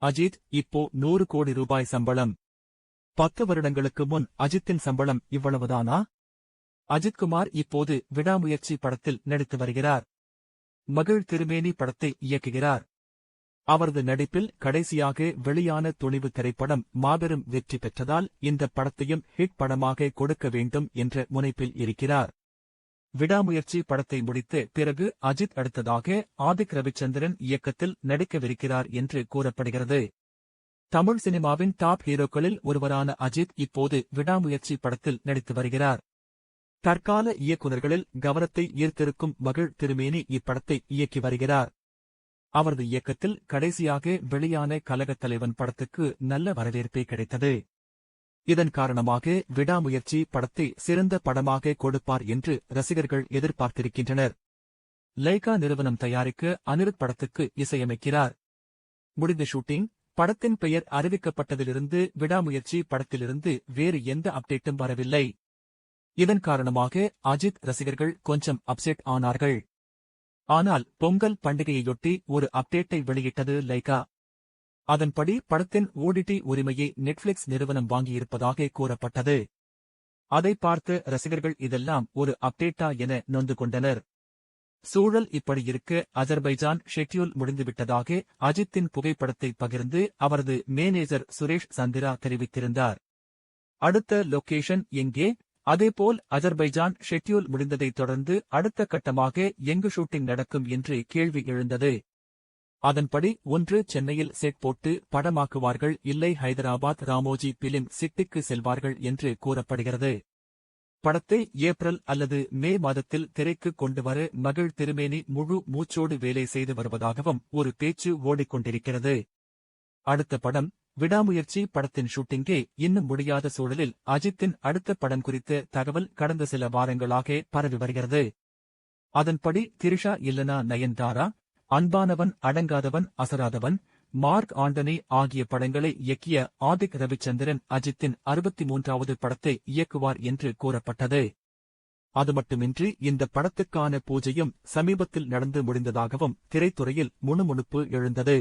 அஜித் இப்போ நூறு கோடி ரூபாய் சம்பளம். பத்து வருடங்களுக்கு முன் அஜித்தின் சம்பளம் இவ்வளவுதானா? அஜித்குமார் இப்போது விடாமுயற்சி படத்தில் நடித்து வருகிறார். மகிழ் திருமேனி படத்தை இயக்குகிறார். அவரது நடிப்பில் கடைசியாக வெளியான துணிவு திரைப்படம் மாபெரும் வெற்றி பெற்றதால் இந்த படத்தையும் ஹிட் படமாக கொடுக்க வேண்டும் என்ற முனைப்பில் இருக்கிறார். விடாமுயற்சி படத்தை முடித்து பிறகு அஜித் அடுத்ததாக ஆதிக் ரவிச்சந்திரன் இயக்கத்தில் நடிக்கவிருக்கிறார் என்று கூறப்படுகிறது. தமிழ் சினிமாவின் டாப் ஹீரோக்களில் ஒருவரான அஜித் இப்போது விடாமுயற்சி படத்தில் நடித்து வருகிறார். தற்கால இயக்குநர்களில் கவனத்தை ஈர்த்திருக்கும் மகிழ் திருமேனி இப்படத்தை இயக்கி வருகிறார். அவரது இயக்கத்தில் கடைசியாக வெளியான கலகத் தலைவன் படத்துக்கு நல்ல வரவேற்பே கிடைத்தது. இதன் காரணமாக விடாமுயற்சி படத்தை சிறந்த படமாக கொடுப்பார் என்று ரசிகர்கள் எதிர்பார்த்திருக்கின்றனர். லைகா நிறுவனம் தயாரிக்க அனிருத் படத்துக்கு இசையமைக்கிறார். முடிந்த ஷூட்டிங் படத்தின் பெயர் அறிவிக்கப்பட்டதிலிருந்து விடாமுயற்சி படத்திலிருந்து வேறு எந்த அப்டேட்டும் வரவில்லை. இதன் காரணமாக அஜித் ரசிகர்கள் கொஞ்சம் அப்செட் ஆனார்கள். ஆனால் பொங்கல் பண்டிகையொட்டி ஒரு அப்டேட்டை வெளியிட்டது லைகா. அதன்படி படத்தின் ஓடிடி உரிமையை நெட்ஃபிளிக்ஸ் நிறுவனம் வாங்கியிருப்பதாக கூறப்பட்டது. அதை பார்த்து ரசிகர்கள் இதெல்லாம் ஒரு அப்டேட்டா என நொந்து கொண்டனர். சூழல் இப்படி இருக்க அஜர்பைஜான் ஷெட்யூல் முடிந்துவிட்டதாக அஜித்தின் புகைப்படத்தை பகிர்ந்து அவரது மேனேஜர் சுரேஷ் சந்திரா தெரிவித்திருந்தார். அடுத்த லொகேஷன் எங்கே? அதேபோல் அஜர்பைஜான் ஷெட்யூல் முடிந்ததைத் தொடர்ந்து அடுத்த கட்டமாக எங்கு ஷூட்டிங் நடக்கும் என்று கேள்வி எழுந்தது. அதன்படி ஒன்று சென்னையில் செட் போட்டு படமாக்குவார்கள் இல்லை ஹைதராபாத் ராமோஜி பிலிம் சிட்டிக்கு செல்வார்கள் என்று கூறப்படுகிறது. படத்தை ஏப்ரல் அல்லது மே மாதத்தில் திரைக்கு கொண்டு வர மகிழ் திருமேனி முழு மூச்சோடு வேலை செய்து வருவதாகவும் ஒரு பேச்சு ஓடிக்கொண்டிருக்கிறது. அடுத்த படம் விடாமுயற்சி படத்தின் ஷூட்டிங்கே இன்னும் முடியாத சூழலில் அஜித்தின் அடுத்த படம் குறித்த தகவல் கடந்த சில வாரங்களாக பரவி வருகிறது. அதன்படி திரிஷா இல்லனா நயன்தாரா அன்பானவன் அடங்காதவன் அசராதவன். மார்க் ஆண்டனி ஆகிய படங்களை இயக்கிய ஆதிக் ரவிச்சந்திரன் அஜித்தின் அறுபத்தி மூன்றாவது படத்தை இயக்குவார் என்று கூறப்பட்டது. அதுமட்டுமின்றி இந்த படத்துக்கான பூஜையும் சமீபத்தில் நடந்து முடிந்ததாகவும் திரைத்துறையில் முணுமுணுப்பு எழுந்தது.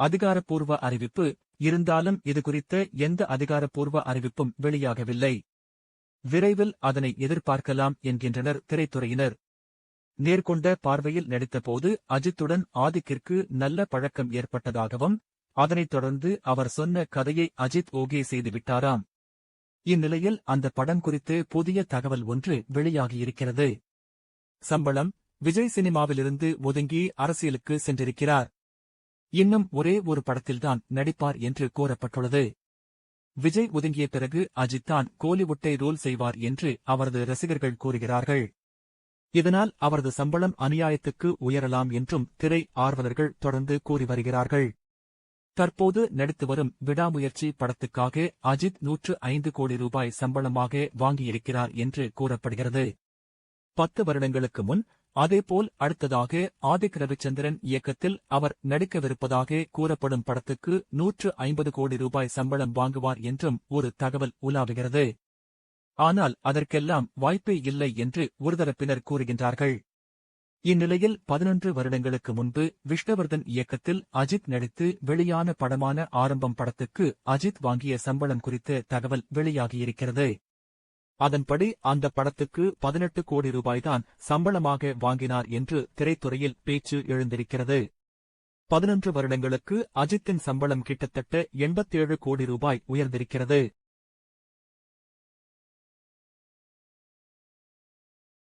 அதிகாரப்பூர்வ அறிவிப்பு இருந்தாலும் இதுகுறித்த எந்த அதிகாரப்பூர்வ அறிவிப்பும் வெளியாகவில்லை. விரைவில் அதனை எதிர்பார்க்கலாம் என்கின்றனர் திரைத்துறையினர். நேர்கொண்ட பார்வையில் நடித்தபோது அஜித்துடன் ஆதிக்கிற்கு நல்ல பழக்கம் ஏற்பட்டதாகவும் அதனைத் தொடர்ந்து அவர் சொன்ன கதையை அஜித் ஓகே செய்துவிட்டாராம் இந்நிலையில் அந்த படம் குறித்து புதிய தகவல் ஒன்று வெளியாகியிருக்கிறது. சம்பளம் விஜய் சினிமாவிலிருந்து ஒதுங்கி அரசியலுக்கு சென்றிருக்கிறார். இன்னும் ஒரே ஒரு படத்தில்தான் நடிப்பார் என்று கூறப்பட்டுள்ளது. விஜய் ஒதுங்கிய பிறகு அஜித் தான் கோலிவுட்டை ரோல் செய்வார் என்று அவரது ரசிகர்கள் கூறுகிறார்கள். இதனால் அவரது சம்பளம் அநியாயத்துக்கு உயரலாம் என்றும் திரை ஆர்வலர்கள் தொடர்ந்து கூறி வருகிறார்கள். தற்போது நடித்து வரும் விடாமுயற்சி படத்துக்காக அஜித் நூற்று ஐந்து கோடி ரூபாய் சம்பளமாக வாங்கியிருக்கிறார் என்று கூறப்படுகிறது. பத்து வருடங்களுக்கு முன் அதேபோல் அடுத்ததாக ஆதிக் ரவிச்சந்திரன் இயக்கத்தில் அவர் நடிக்கவிருப்பதாக கூறப்படும் படத்துக்கு நூற்று ஐம்பது கோடி ரூபாய் சம்பளம் வாங்குவார் என்றும் ஒரு தகவல் உலாவுகிறது. ஆனால் அதற்கெல்லாம் வாய்ப்பே இல்லை என்று ஒருதரப்பினர் கூறுகின்றார்கள். இந்நிலையில் பதினொன்று வருடங்களுக்கு முன்பு விஷ்ணவர்தன் இயக்கத்தில் அஜித் நடித்து வெளியான படமான ஆரம்பம் படத்துக்கு அஜித் வாங்கிய சம்பளம் குறித்த தகவல் வெளியாகியிருக்கிறது. அதன்படி அந்த படத்துக்கு பதினெட்டு கோடி ரூபாய்தான் சம்பளமாக வாங்கினார் என்று திரைத்துறையில் பேச்சு எழுந்திருக்கிறது. பதினொன்று வருடங்களுக்கு அஜித்தின் சம்பளம் கிட்டத்தட்ட எண்பத்தேழு கோடி ரூபாய் உயர்ந்திருக்கிறது.